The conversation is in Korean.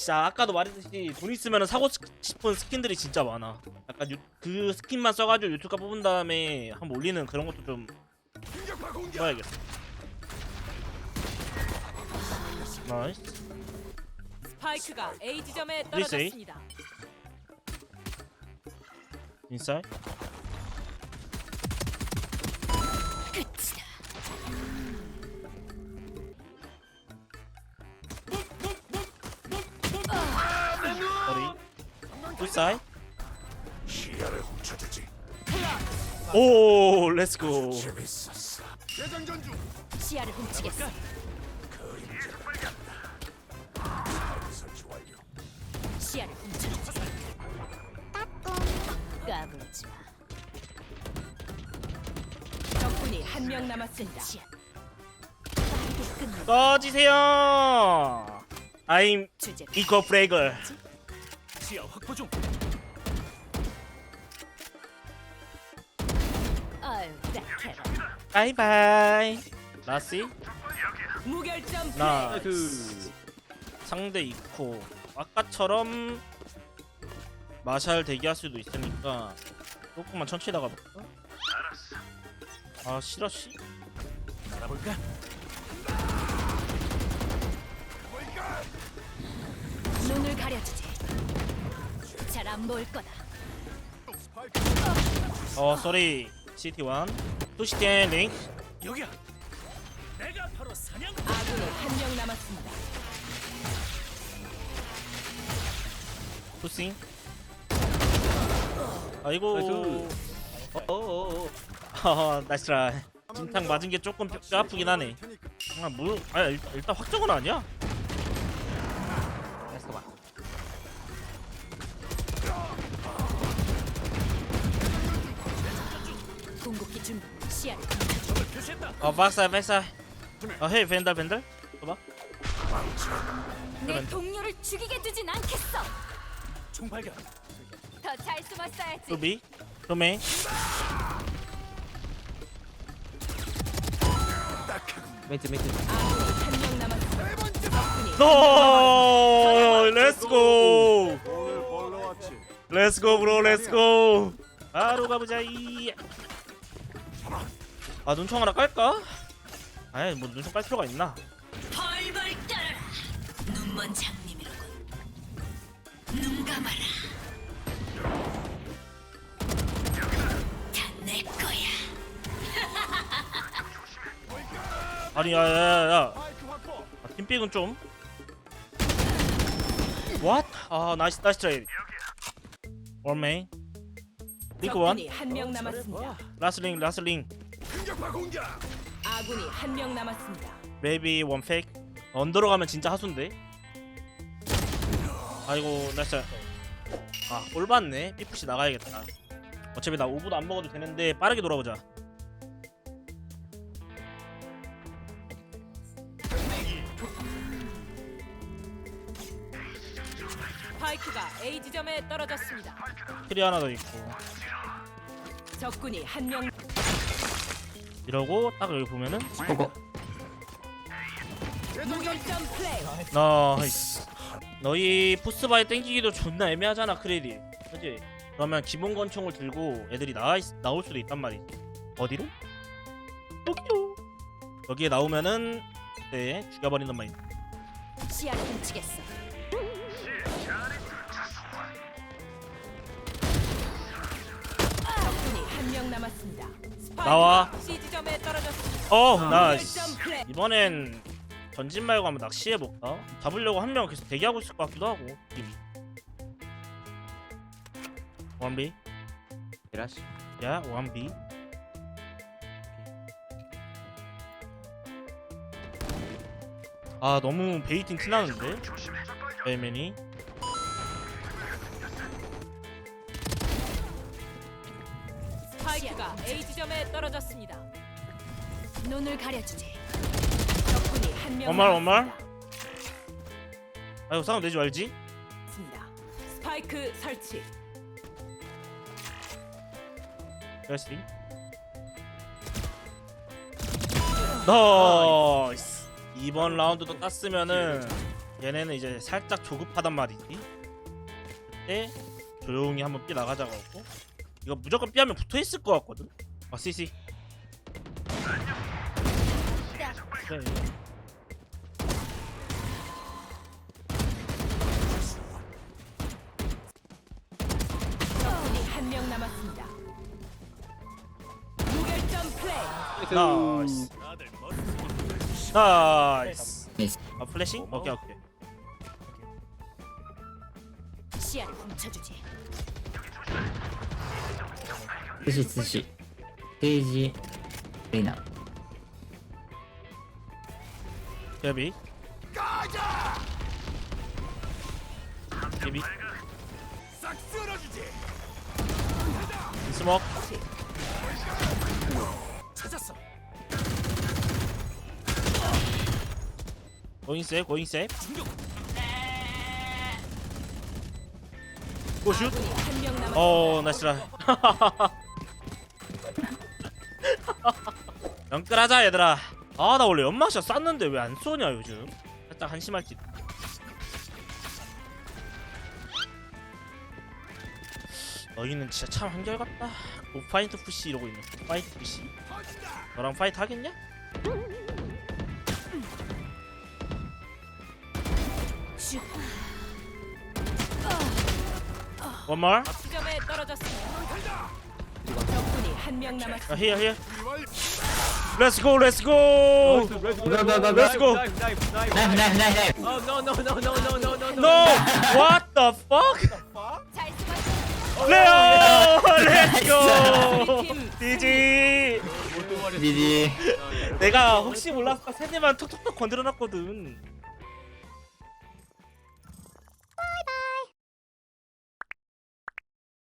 진짜 아까도 말했듯이 돈 있으면 사고 싶은 스킨들이 진짜 많아. 약간 유, 그 스킨만 써가지고 유튜브가 뽑은 다음에 한번 올리는 그런 것도 좀 써야겠어. 나이스. 스파이크가 A 지점에? 떨어졌습니다. 인사이 훔쳐주지. 오, 렛츠고. 시야를 훔치겠어. 설치 완료. 시야를 훔쳐주지. 까불지 마. 적군이 한 명 남았습니다. 꺼지세요. I'm 주제 eco fraggle. 시야 확보 중. 라. 바이바이. 라시. 무결점 플레이. 나이스. 상대 이코. 아까처럼 마샬 대기할 수도 있으니까 조금만 천천히 나가볼까? 아 싫어 씨. 알아볼까? 눈을 가려주지. 잘 안 보일 거다. 어 쏘리 시티 원. 또 시티 링. 여기야. 내가 바로 사냥. 아군이 한명 남았습니다. 푸싱. 아이고. 어어어. 어, 나이스 트라이. 진탕 맞은 게 조금 뼈, 뼈 아프긴 하네. 아, 뭐, 아 일단, 일단 확정은 아니야. 어, 박사, 박사. 어, 헤이, 벤달, 벤달. 봐봐. 내 동료를 죽이게 두진 않겠어. 총 발견. 더 잘 숨었어야지. 한명 남았습니다. 적군이 노! 렛츠고! 렛츠고, 브로, 렛츠고! 바로 가보자, 이. 아, 눈총 하나 깔까? 아이, 뭐, 눈총 깔 필요가 있나? 벌벌 떨어라. 눈먼 장님이로군. 눈 감아라. 다 내 거야. 아니, 야, 야, 야, 야. 마이크 확보. 아, 팀픽은 좀. What? 아, 나이스, 나이스 트레이드. 원메인. 링크 원. 적군이 한 명 남았습니다. 라스링, 라스링. 공격파 공격. 아군이 한 명 남았습니다. 메이비 원 페이크. 언더로 가면 진짜 하수인데. 아이고, 나이스. 아, 꼴 봤네. 삐푸시 나가야겠다. 어차피 나 5부도 안 먹어도 되는데 빠르게 돌아보자. 스파이크가 A 지점에 떨어졌습니다. 트리 하나 더 있고. 적군이 한 명 이러고 딱 여기 보면은 고고 무결점 플레이. 나이스. 너희 푸스바이 땡기기도 존나 애매하잖아 크레딧. 그지? 그러면 기본 권총을 들고 애들이 나와 있, 나올 수도 있단 말이지. 어디로? 여기로. 여기에 나오면은 네 죽여버린단 말이지. 시야를 훔치겠어. 명 남았습니다. 나와. C 지점에 떨어졌습니다. 어 나이스. 무결점 플레이. 이번엔 전진 말고 한번 낚시해 볼까? 잡으려고 한 명 계속 대기하고 있을 것 같기도 하고. 원비. 이라시 야 원비. 아 너무 베이팅 티나는데 베이맨이 지점에 떨어졌습니다. 눈을 가려주지. 적군이 한 명 원말, 원말. 아이고 싸움 내지 말지 있습니다. 스파이크 설치. 레슬링 나이스 이번 라운드도 땄으면은 얘네는 이제 살짝 조급하단 말이지 그때 조용히 한번 삐 나가자고 하고 이거 무조건 삐하면 붙어 있을 것 같거든 아 씨씨 그래. 적군이 한 명 남았습니다. 무결점 플레이. 나이스 다들 멋. 나이스 나이스. 아 플래싱? 오케이 오케이 시야를 훔쳐주지. 스시 스시 스테이지 레이나 싹 쓸어주지. 스모크 찾았어. 고잉 셉 고잉 셉 충격. 고슛. 어 나이스라 영끌하자 얘들아 아 나 원래 연마샷 쐈는데 왜 안 쏘냐 요즘 살짝 한심할지 너희는 진짜 참 한결같다 오 파이트 푸시 이러고 있네 파이트 푸시 너랑 파이트 하겠냐? 슈. 원말 지점에 떨어졌습니다. 적군이 한 명 남았습니다. 야 히어 히어 렛츠고 렛츠고 고고고고 렛츠고 나이프 나이프 나이프 Oh no no no no no no no No! What the fuck? 잘 숨었어. 레오! 렛츠고! 팀 디지! 지지 내가 혹시 몰라서 세대만 톡톡톡 건드려놨거든